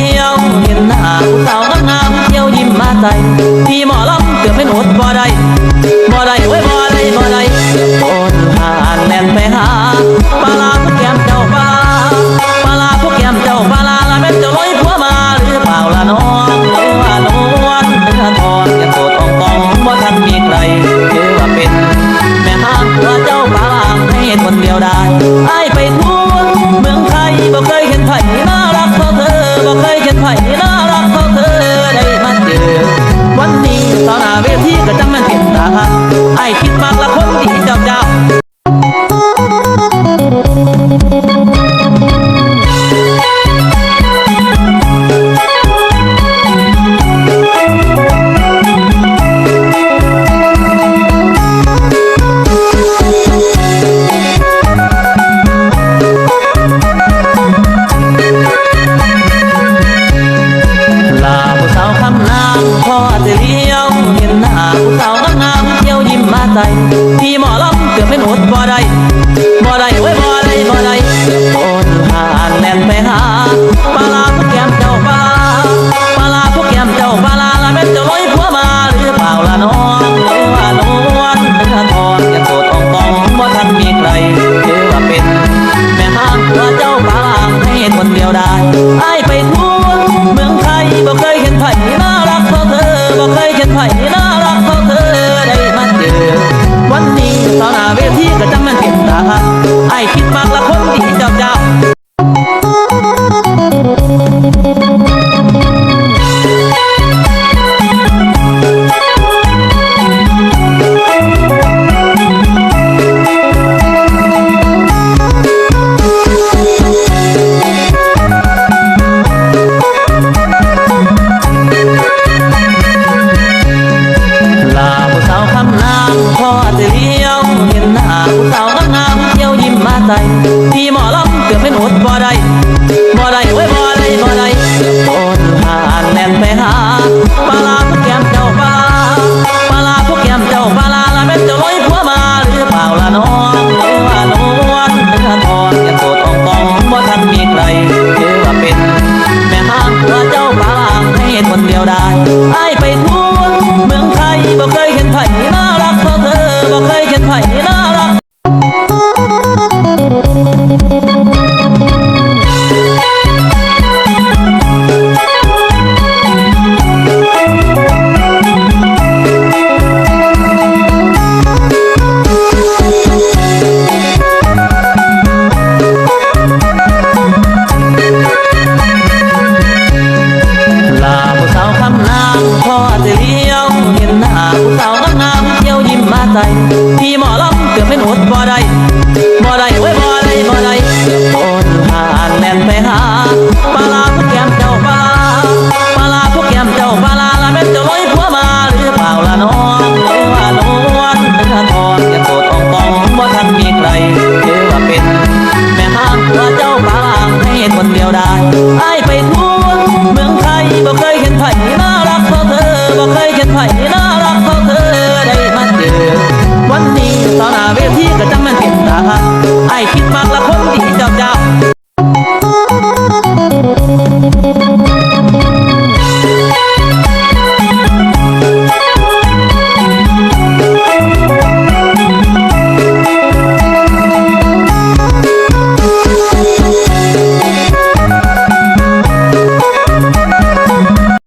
ที่ยวเห็นหน้าสาวงามเที่ยวยิ้มมาใจพี่หมอลำเกือบม่หนอดบ่ได้บ่ได้ไว้ยบ่ได้บ่ได้เกือบอนหานแล่นไปหาปลาลาพวกแก้มเจ้าปลาปลาลาพวกแก้มเจ้าปลาลาละแม่นเจ้าลอยผัวมาหรือเปล่าล่ะน้องเอว่าน้วนเนื้อทอนยังโสดองกองว่าท่านมีใครหรือว่าเป็น แม่ห้างผัวเจ้าปลาให้คนเดียวได้ไอ้ไปทั่ว พี่หมอลำเกือบเป็นอดบ่ได้บ่ได้เว้ยบ่ได้บ่ได้โอนหานแล่นไปหาปลาพวกแก้มเจ้าปลาปลาพวกแก้มเจ้าปลาละเป็นเจ้าลอยผัวมาหรือเปล่าละน้องหรือว่านวลเนื้อทองยังโสดอองตองบ่ทันมีใครหรือว่าเป็น แม่ห้างผัวเจ้าปลาให้คนเดียวได้ไอ้ไปทั่วเมืองไทยบ่เคยเห็นไผน่ารักเท่าเธอบ่เคยเห็นไผน่ารักเท่าาผู้สาวคำนางพอจะเลี้ยวเห็นหน้าผู้สาวงามๆเที่ยวยิ้มมาใจพี่หมอลำเกือบเป็นอดบ่ได้บ่ได้เว้ยบ่ได้บ่ได้โอนหานแล่นไปหาปลาลาพวกแก้มเจ้าปลาปลาลาพวกแก้มเจ้าปลาลาละเป็นเจ้าลอยผัวมาหรือเปล่าละน้องหรือว่านวลเนื้อทองยังโสดอ่องตองบ่ทันมีใครหรือว่าเป็น แม่ห้างผัวเจ้าปลาให้คนเดียวได้ไอไปทั่วเมือง ไทยบ่เคยเใจ พี่หมอลำเกือบไม่หนวดบ่ได้